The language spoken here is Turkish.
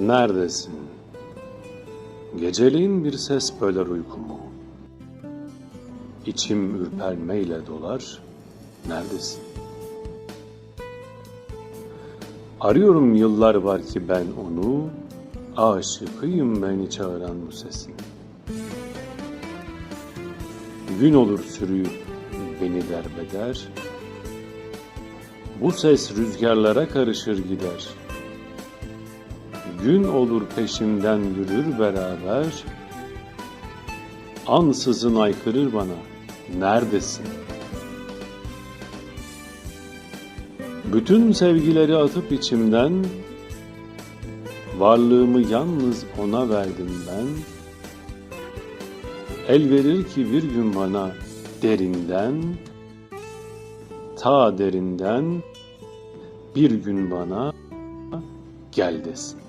Neredesin? Geceliğin bir ses böler uykumu. İçim ürpermeyle dolar. Neredesin? Arıyorum yıllar var ki ben onu, aşıkıyım beni çağıran bu sesin. Gün olur sürüyüp beni derbeder, bu ses rüzgarlara karışır gider. Gün olur peşimden yürür beraber, ansızın aykırır bana, neredesin? Bütün sevgileri atıp içimden, varlığımı yalnız ona verdim ben. El verir ki bir gün bana derinden, ta derinden bir gün bana gel desin.